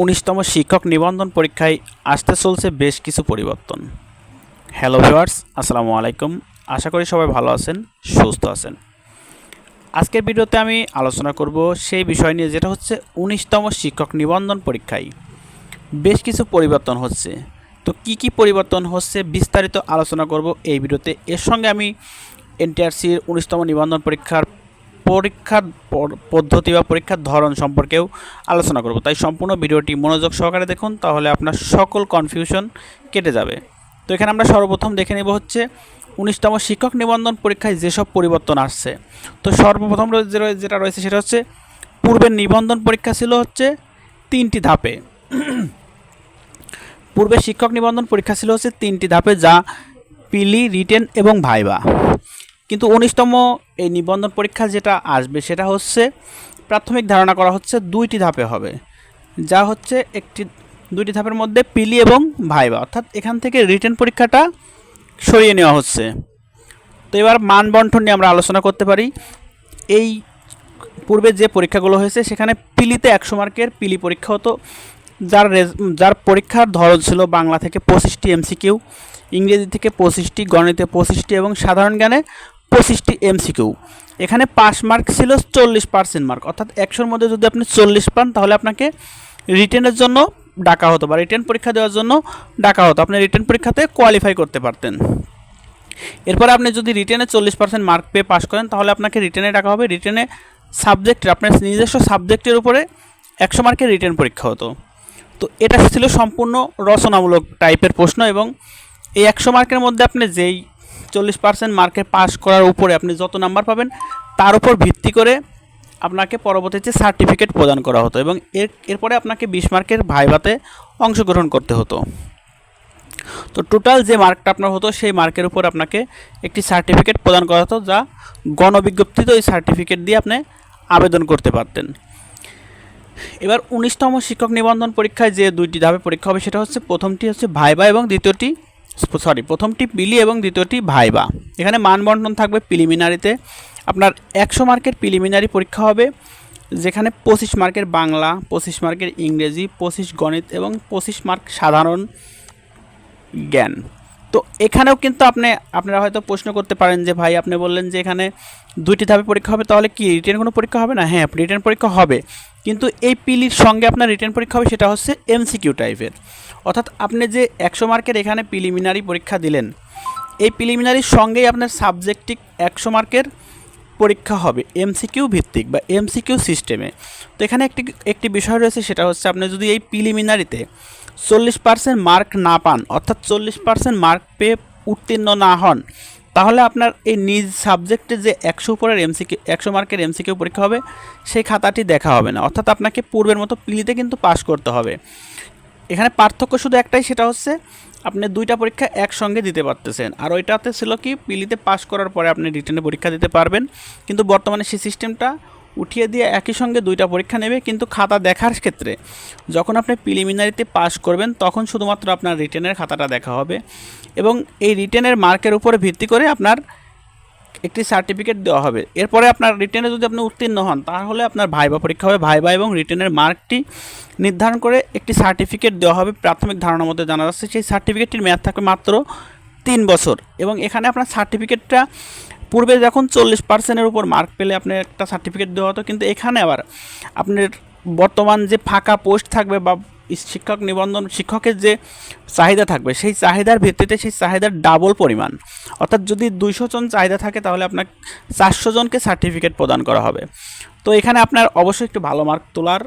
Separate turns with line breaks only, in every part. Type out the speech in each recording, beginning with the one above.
উনিশতম শিক্ষক নিবন্ধন পরীক্ষায় আসতে চলছে বেশ কিছু পরিবর্তন। হ্যালো ভিউয়ার্স আসসালামু আলাইকুম। আশা করি সবাই ভালো আছেন, সুস্থ আছেন। আজকের ভিডিওতে আমি আলোচনা করব সেই বিষয় নিয়ে, যেটা হচ্ছে উনিশতম শিক্ষক নিবন্ধন পরীক্ষায়। বেশ কিছু পরিবর্তন হচ্ছে। তো কি কি পরিবর্তন হচ্ছে বিস্তারিত আলোচনা করব এই ভিডিওতে। এর সঙ্গে আমি এনটিআরসির উনিশতম নিবন্ধন পরীক্ষার পরীক্ষার পদ্ধতি বা পরীক্ষার ধরন সম্পর্কেও আলোচনা করব। তাই সম্পূর্ণ ভিডিওটি মনোযোগ সহকারে দেখুন, তাহলে আপনার সকল কনফিউশন কেটে যাবে। তো এখানে আমরা সর্বপ্রথম দেখে নেব হচ্ছে উনিশতম শিক্ষক নিবন্ধন পরীক্ষায় যেসব পরিবর্তন আসছে। তো সর্বপ্রথম যেটা রয়েছে সেটা হচ্ছে পূর্বের নিবন্ধন পরীক্ষা ছিল হচ্ছে তিনটি ধাপে। পূর্বে শিক্ষক নিবন্ধন পরীক্ষা ছিল হচ্ছে তিনটি ধাপে, যা পিলি, রিটেন এবং ভাইবা। কিন্তু উনিশতম এই নিবন্ধন পরীক্ষা যেটা আসবে সেটা হচ্ছে প্রাথমিক ধারণা করা হচ্ছে দুইটি ধাপে হবে। যা হচ্ছে একটি, দুইটি ধাপের মধ্যে পিলি এবং ভাইবা। অর্থাৎ এখান থেকে রিটেন পরীক্ষাটা সরিয়ে নেওয়া হচ্ছে। তো এবার মান বন্টন নিয়ে আমরা আলোচনা করতে পারি। এই পূর্বে যে পরীক্ষাগুলো হয়েছে, সেখানে পিলিতে একশো মার্কের পিলি পরীক্ষা হতো। যার যার পরীক্ষার ধরন ছিল বাংলা থেকে পঁচিশটি এমসিকিউ, ইংরেজি থেকে পঁচিশটি, গণিতে পঁচিশটি এবং সাধারণ জ্ঞানে পঁচিশটি এমসিকিউ। এখানে পাস মার্ক ছিল চল্লিশ পার্সেন্ট মার্ক। অর্থাৎ একশোর মধ্যে যদি আপনি চল্লিশ পান, তাহলে আপনাকে রিটেনের জন্য ডাকা হতো বা রিটেন পরীক্ষা দেওয়ার জন্য ডাকা হতো। আপনি রিটেন পরীক্ষাতে কোয়ালিফাই করতে পারতেন। এরপরে আপনি যদি রিটেনে চল্লিশ পার্সেন্ট মার্ক পেয়ে পাস করেন, তাহলে আপনাকে রিটেনে ডাকা হবে। রিটেনে সাবজেক্টের আপনার নিজস্ব সাবজেক্টের উপরে একশো মার্কের রিটেন পরীক্ষা হতো। তো এটা ছিল সম্পূর্ণ রচনামূলক টাইপের প্রশ্ন এবং এই একশো মার্কের মধ্যে আপনি যেই চল্লিশ পার্সেন্ট মার্কে পাস করার উপরে আপনি যত নাম্বার পাবেন, তার উপর ভিত্তি করে আপনাকে পরবর্তীতে সার্টিফিকেট প্রদান করা হতো এবং এর, এরপরে আপনাকে বিশ মার্কের ভাইভাতে অংশগ্রহণ করতে হতো। তো টোটাল যে মার্কটা আপনার হতো, সেই মার্কের উপর আপনাকে একটি সার্টিফিকেট প্রদান করা হতো, যা গণবিজ্ঞপ্তিতে ওই সার্টিফিকেট দিয়ে আপনি আবেদন করতে পারতেন। এবার উনিশতম শিক্ষক নিবন্ধন পরীক্ষায় যে দুইটি ধাপে পরীক্ষা হবে, সেটা হচ্ছে প্রথমটি হচ্ছে ভাইবা এবং দ্বিতীয়টি সরি প্রথমটি পিলি এবং দ্বিতীয়টি ভাইবা। এখানে মানবন্টন থাকবে প্রিলিমিনারিতে। আপনার একশো মার্কের প্রিলিমিনারি পরীক্ষা হবে, যেখানে পঁচিশ মার্কের বাংলা, পঁচিশ মার্কের ইংরেজি, পঁচিশ গণিত এবং পঁচিশ মার্ক সাধারণ জ্ঞান। তো এখানেও কিন্তু আপনি, আপনারা হয়তো প্রশ্ন করতে পারেন যে ভাই আপনি বললেন যে এখানে দুইটি ধাপে পরীক্ষা হবে, তাহলে কি রিটার্ন কোনো পরীক্ষা হবে না? হ্যাঁ রিটার্ন পরীক্ষা হবে। কিন্তু এই পিলির সঙ্গে আপনার রিটার্ন পরীক্ষা হবে সেটা হচ্ছে এমসিকিউ টাইপের অর্থাৎ আপনি যে একশো মার্কের এখানে প্রিলিমিনারি পরীক্ষা দিলেন, এই প্রিলিমিনারির সঙ্গেই আপনার সাবজেক্টিক একশো মার্কের পরীক্ষা হবে এমসিকিউ ভিত্তিক বা এমসিকিউ সিস্টেমে। তো এখানে একটি একটি বিষয় রয়েছে, সেটা হচ্ছে আপনি যদি এই প্রিলিমিনারিতে চল্লিশ পার্সেন্ট মার্ক না পান, অর্থাৎ চল্লিশ পার্সেন্ট মার্ক পেয়ে উত্তীর্ণ না হন, তাহলে আপনার এই নিজ সাবজেক্টে যে একশো উপরের এমসিকিউ, একশো মার্কের এমসিকিউ পরীক্ষা হবে, সেই খাতাটি দেখা হবে না। অর্থাৎ আপনাকে পূর্বের মতো পিলিতে কিন্তু পাস করতে হবে। এখানে পার্থক্য শুধু একটাই, সেটা হচ্ছে আপনি দুইটা পরীক্ষা একসঙ্গে দিতে পারতেছেন। আর ওইটাতে ছিল কি, পিলিতে পাশ করার পরে আপনি রিটার্নে পরীক্ষা দিতে পারবেন। কিন্তু বর্তমানে সেই সিস্টেমটা উঠিয়ে দিয়ে একই সঙ্গে দুইটা পরীক্ষা নেবে, কিন্তু খাতা দেখার ক্ষেত্রে যখন আপনি প্রিলিমিনারিতে পাশ করবেন, তখন শুধুমাত্র আপনার রিটেনের খাতাটা দেখা হবে। এবং এই রিটেনের মার্কের উপরে ভিত্তি করে আপনার একটি সার্টিফিকেট দেওয়া হবে। এরপরে আপনার রিটেনে যদি আপনি উত্তীর্ণ হন, তাহলে আপনার ভাইবা পরীক্ষা হবে। ভাইবা এবং রিটেনের মার্কটি নির্ধারণ করে একটি সার্টিফিকেট দেওয়া হবে। প্রাথমিক ধারণার মধ্যে জানা যাচ্ছে, সেই সার্টিফিকেটটির মেয়াদ থাকবে মাত্র তিন বছর। এবং এখানে আপনার সার্টিফিকেটটা পূর্বে যখন চল্লিশ পার্সেন্টের উপর মার্ক পেলে আপনার একটা সার্টিফিকেট দেওয়া হতো, কিন্তু এখানে আবার আপনার বর্তমান যে ফাঁকা পোস্ট থাকবে বা শিক্ষক নিবন্ধন, শিক্ষকের যে চাহিদা থাকবে, সেই চাহিদার ভিত্তিতে সেই চাহিদার ডাবল পরিমাণ। অর্থাৎ যদি দুইশো জন চাহিদা থাকে, তাহলে আপনার চারশো জনকে সার্টিফিকেট প্রদান করা হবে। তো এখানে আপনার অবশ্যই একটু ভালো মার্ক তোলার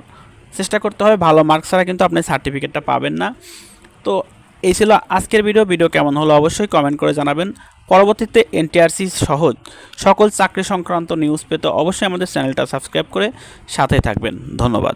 চেষ্টা করতে হবে। ভালো মার্ক ছাড়া কিন্তু আপনি সার্টিফিকেটটা পাবেন না। তো এই ছিল আজকের ভিডিও ভিডিও কেমন হলো অবশ্যই কমেন্ট করে জানাবেন। পরবর্তীতে এনটিআরসি সহজ সকল চাকরি সংক্রান্ত নিউজ পেতে অবশ্যই আমাদের চ্যানেলটা সাবস্ক্রাইব করে সাথে থাকবেন। ধন্যবাদ।